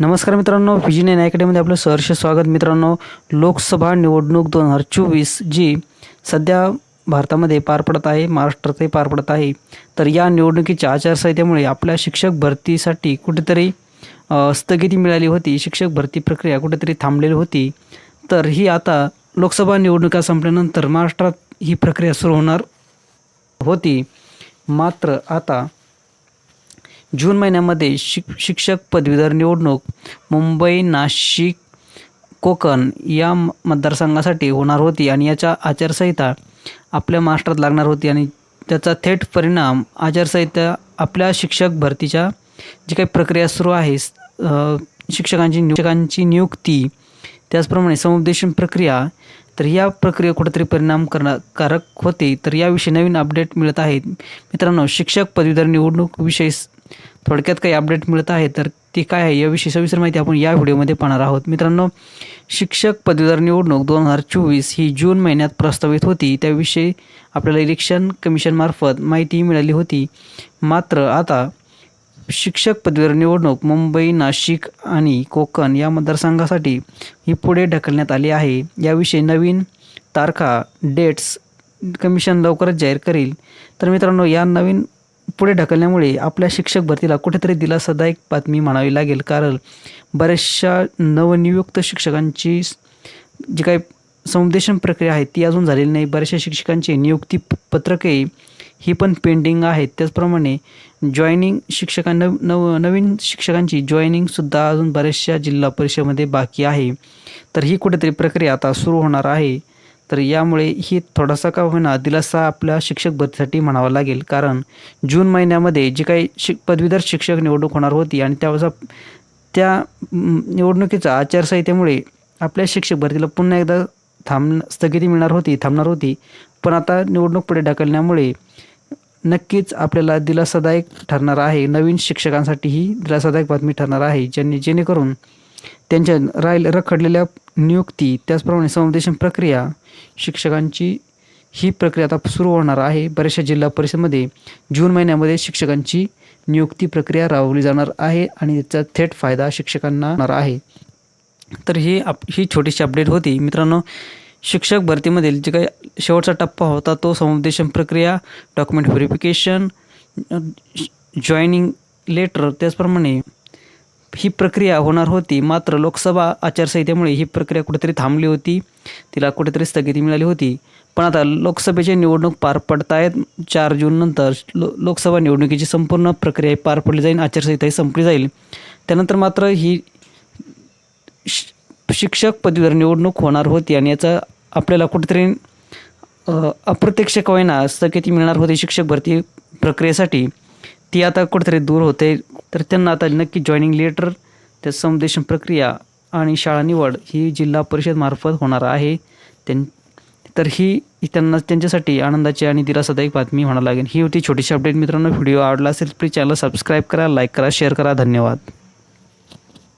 नमस्कार मित्रांनो P G nine अकॅडमीमध्ये आपलं सहर्ष स्वागत मित्रांनो. लोकसभा निवडणूक दोन हजार चोवीस जी सध्या भारतामध्ये पार पडत आहे महाराष्ट्रातही पार पडत आहे. तर या निवडणुकीच्या आचारसंहितेमुळे आपल्या शिक्षक भरतीसाठी कुठेतरी स्थगिती मिळाली होती शिक्षक भरती प्रक्रिया कुठेतरी थांबलेली होती. तर ही आता लोकसभा निवडणुका संपल्यानंतर महाराष्ट्रात ही प्रक्रिया सुरू होणार होती. मात्र आता जून महिन्यामध्ये शिक शिक्षक पदवीधर निवडणूक मुंबई नाशिक कोकण या मतदारसंघासाठी होणार होती आणि याच्या आचारसंहिता आपल्या महाराष्ट्रात लागणार होती आणि त्याचा थेट परिणाम आचारसंहिता आपल्या शिक्षक भरतीच्या जी काही प्रक्रिया सुरू आहे शिक्षकांची शिक्षकांची नियुक्ती त्याचप्रमाणे समुपदेशन प्रक्रिया तर या प्रक्रिया कुठेतरी परिणाम करणारकारक होते. तर याविषयी नवीन अपडेट मिळत आहेत. मित्रांनो शिक्षक पदवीधर निवडणूक विषयी थोडक्यात काही अपडेट मिळत आहे. तर ती काय आहे याविषयी सविस्तर माहिती आपण या व्हिडिओमध्ये पाहणार आहोत. मित्रांनो शिक्षक पदवीधर निवडणूक दोन हजार चोवीस ही जून महिन्यात प्रस्तावित होती. त्याविषयी आपल्याला इलेक्शन कमिशनमार्फत माहिती मिळाली होती. मात्र आता शिक्षक पदवीवर निवडणूक मुंबई नाशिक आणि कोकण या मतदारसंघासाठी ही पुढे ढकलण्यात आली आहे. याविषयी नवीन तारखा डेट्स कमिशन लवकरच जाहीर करेल. तर मित्रांनो या नवीन पुढे ढकलण्यामुळे आपल्या शिक्षक भरतीला कुठेतरी दिलासादायक बातमी म्हणावी लागेल. कारण बऱ्याचशा नवनियुक्त शिक्षकांची जी काही समुपदेशन प्रक्रिया आहे ती अजून झालेली नाही. बऱ्याचशा शिक्षकांची नियुक्ती पत्रके ही पण पेंडिंग आहेत त्याचप्रमाणे जॉईनिंग शिक्षकांना नव नवीन शिक्षकांची जॉईनिंगसुद्धा अजून बऱ्याचशा जिल्हा परिषदेमध्ये बाकी आहे. तर ही कुठेतरी प्रक्रिया आता सुरू होणार आहे. तर यामुळे ही थोडासा का होईना दिलासा आपल्या शिक्षक भरतीसाठी म्हणावा लागेल. कारण जून महिन्यामध्ये जी काही शिक पदवीधर शिक्षक निवडणूक होणार होती आणि त्यावेळेस त्या निवडणुकीचा आचारसंहितेमुळे आपल्या शिक्षक भरतीला पुन्हा एकदा थांब स्थगिती मिळणार होती थांबणार होती. पण आता निवडणूक पुढे ढकलण्यामुळे नक्कीच आपल्याला दिलासादायक ठरणार आहे. नवीन शिक्षकांसाठी ही दिलासादायक बातमी ठरणार आहे ज्यांनी जेणेकरून त्यांच्या राहील रखडलेल्या नियुक्ती त्याचप्रमाणे समुपदेशन प्रक्रिया शिक्षकांची ही प्रक्रिया आता सुरू होणार आहे. बऱ्याचशा जिल्हा परिषदमध्ये जून महिन्यामध्ये शिक्षकांची नियुक्ती प्रक्रिया राबवली जाणार आहे आणि त्याचा थेट फायदा शिक्षकांना होणार आहे. तर ही आप ही छोटीशी अपडेट होती. मित्रांनो शिक्षक भरतीमधील जे काही शेवटचा टप्पा होता तो समुपदेशन प्रक्रिया डॉक्युमेंट व्हेरिफिकेशन जॉईनिंग लेटर त्याचप्रमाणे ही प्रक्रिया होणार होती. मात्र लोकसभा आचारसंहितेमुळे ही प्रक्रिया कुठेतरी थांबली होती. तिला कुठेतरी स्थगिती मिळाली होती. पण आता लोकसभेचे निवडणूक पार पडत आहेत चार जूननंतर लो लोकसभा निवडणुकीची संपूर्ण प्रक्रिया पार पडली जाईल. आचारसंहिताही संपली जाईल. त्यानंतर मात्र ही शि- शिक्षक पदवीधर निवडणूक होणार होती. आणि याचा आपल्याला कुठेतरी अप्रत्यक्ष कवयना स्थगिती मिळणार होती शिक्षक भरती प्रक्रियेसाठी. ती आता कुठेतरी दूर होते. तर त्यांना आता नक्की जॉईनिंग लेटर त्या समुदेशन प्रक्रिया आणि शाळा निवड ही जिल्हा परिषद मार्फत होणार आहे. त्यां तर ही त्यांना त्यांच्यासाठी आनंदाची आणि दिलासादायक बातमी होणार लागेल. ही होती छोटीशी अपडेट मित्रांनो व्हिडिओ आवडला असेल प्लीज चॅनल सबस्क्राईब करा लाईक करा शेअर करा. धन्यवाद.